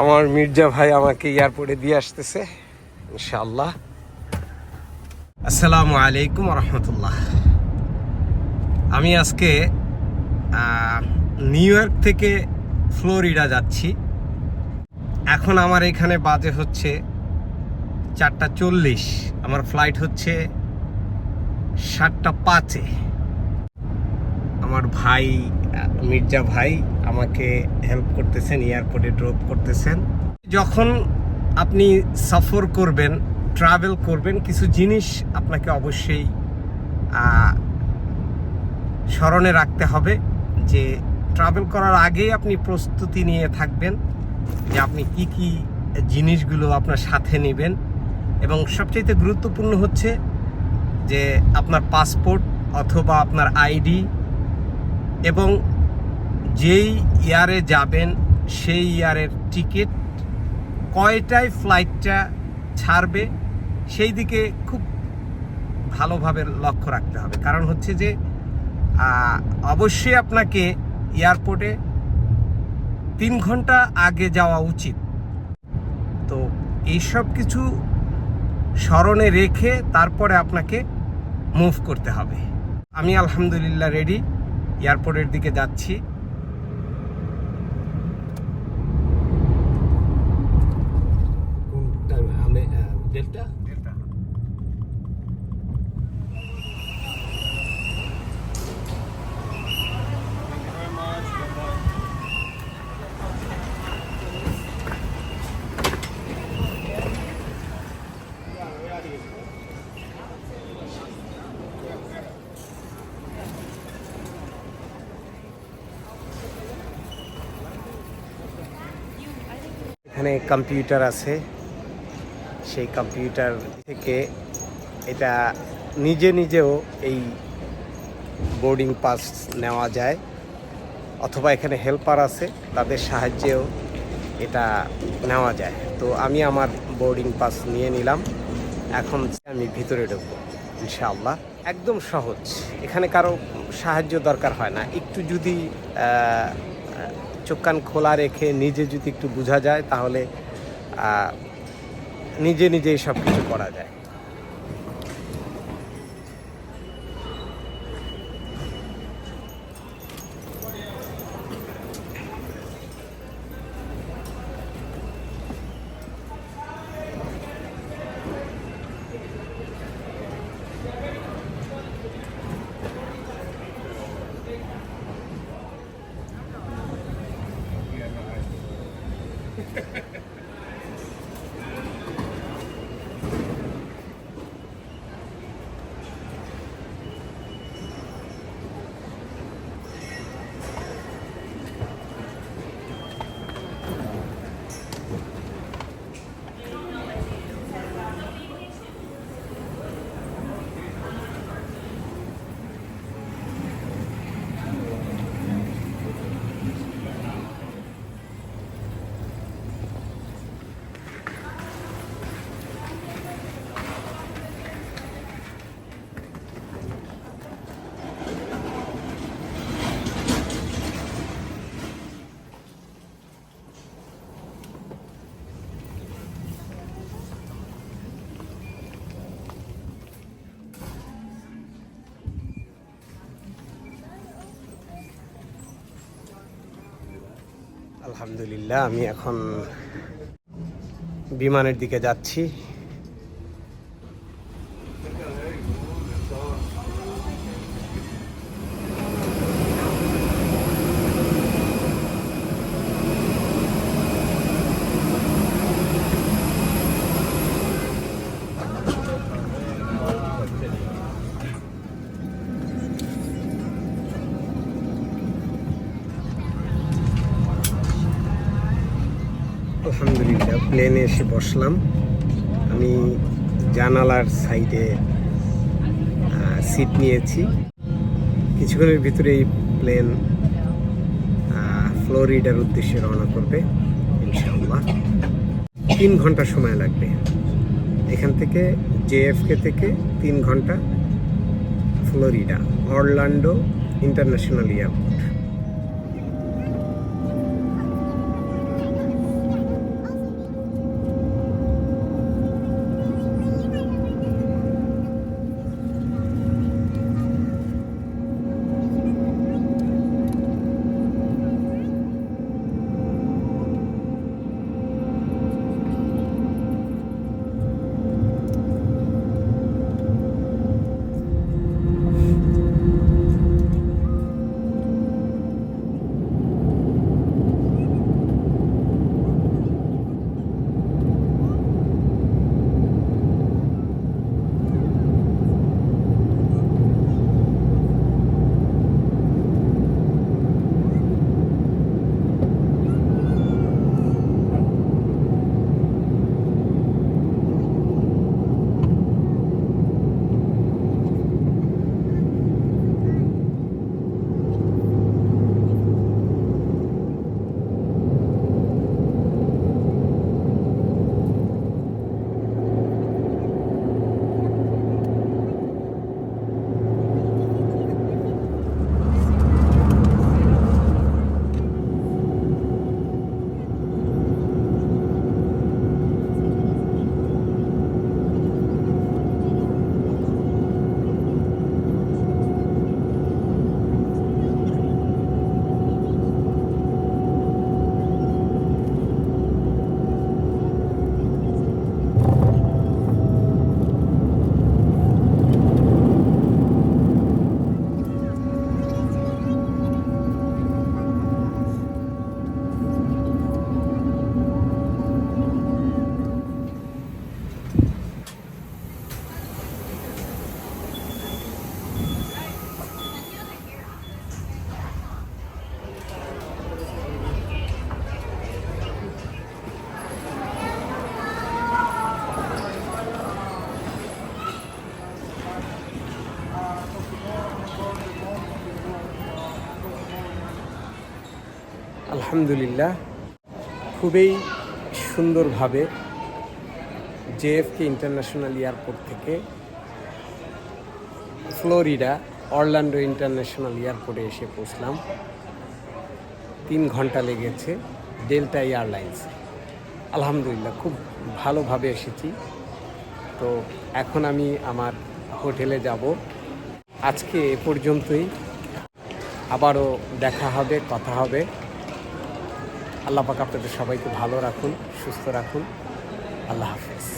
আমার মির্জা ভাই আমাকে এয়ারপোর্টে দিয়ে আসতেছে, ইনশাআল্লাহ। আসসালামু আলাইকুম রহমতুল্লাহ। আমি আজকে নিউ ইয়র্ক থেকে ফ্লোরিডা যাচ্ছি। এখন আমার এখানে বাজে হচ্ছে চারটা চল্লিশ। আমার ফ্লাইট হচ্ছে সাতটা পাঁচে। আমার ভাই মির্জা ভাই আমাকে হেল্প করতেছেন এয়ারপোর্টে ড্রপ করতেছেন। যখন আপনি সফর করবেন ট্রাভেল করবেন, কিছু জিনিস আপনাকে অবশ্যই স্মরণে রাখতে হবে যে ট্রাভেল করার আগেই আপনি প্রস্তুতি নিয়ে থাকবেন যে আপনি কি কি জিনিসগুলো আপনার সাথে নেবেন এবং সবচেয়ে গুরুত্বপূর্ণ হচ্ছে যে আপনার পাসপোর্ট অথবা আপনার আইডি এবং যেই ইয়ারে যাবেন, সেই ইয়ারের টিকিট কয়টায় ফ্লাইটটা ছাড়বে সেই দিকে খুব ভালোভাবে লক্ষ্য রাখতে হবে। কারণ হচ্ছে যে অবশ্যই আপনাকে এয়ারপোর্টে তিন ঘণ্টা আগে যাওয়া উচিত। তো এইসব কিছু স্মরণে রেখে তারপরে আপনাকে মুভ করতে হবে। আমি আলহামদুলিল্লাহ রেডি এয়ারপোর্টের দিকে যাচ্ছি কোনটা আমি ডেল্টা এখানে কম্পিউটার আছে। সেই কম্পিউটার থেকে এটা নিজে নিজেও এই বোর্ডিং পাস নেওয়া যায়। অথবা এখানে হেল্পার আছে, তাদের সাহায্যেও এটা নেওয়া যায়। তো আমি আমার বোর্ডিং পাস নিয়ে নিলাম। এখন আমি ভিতরে ঢুকবো, ইনশাআল্লাহ। একদম সহজ। এখানে কারও সাহায্য দরকার হয় না। একটু যদি চোখ কান খোলা রেখে নিজে যদি একটু বোঝা যায়, তাহলে নিজে নিজেই সব কিছু করা যায়। আলহামদুলিল্লাহ আমি এখন বিমানের দিকে যাচ্ছি। আলহামদুলিল্লাহ প্লেনে এসে বসলাম। আমি জানালার সাইডে সিট নিয়েছি। কিছুক্ষণের ভিতরে এই প্লেন ফ্লোরিডার উদ্দেশ্যে রওনা করবে, ইনশাআল্লাহ। তিন ঘণ্টা সময় লাগবে। এখান থেকে জেএফকে থেকে তিন ঘণ্টা ফ্লোরিডা, অরল্যান্ডো ইন্টারন্যাশনাল এয়ারপোর্ট। আলহামদুলিল্লাহ, খুবই সুন্দরভাবে জেএফকে ইন্টারন্যাশনাল এয়ারপোর্ট থেকে ফ্লোরিডা অরল্যান্ডো ইন্টারন্যাশনাল এয়ারপোর্টে এসে পৌঁছলাম। তিন ঘণ্টা লেগেছে ডেল্টা এয়ারলাইন্স। আলহামদুলিল্লাহ, খুব ভালোভাবে এসেছি। তো এখন আমি আমার হোটেলে যাব। আজকে এ পর্যন্তই। আবারও দেখা হবে, কথা হবে। আল্লাহ পাক আপনাদের সবাইকে ভালো রাখুন সুস্থ রাখুন। আল্লাহ হাফেজ।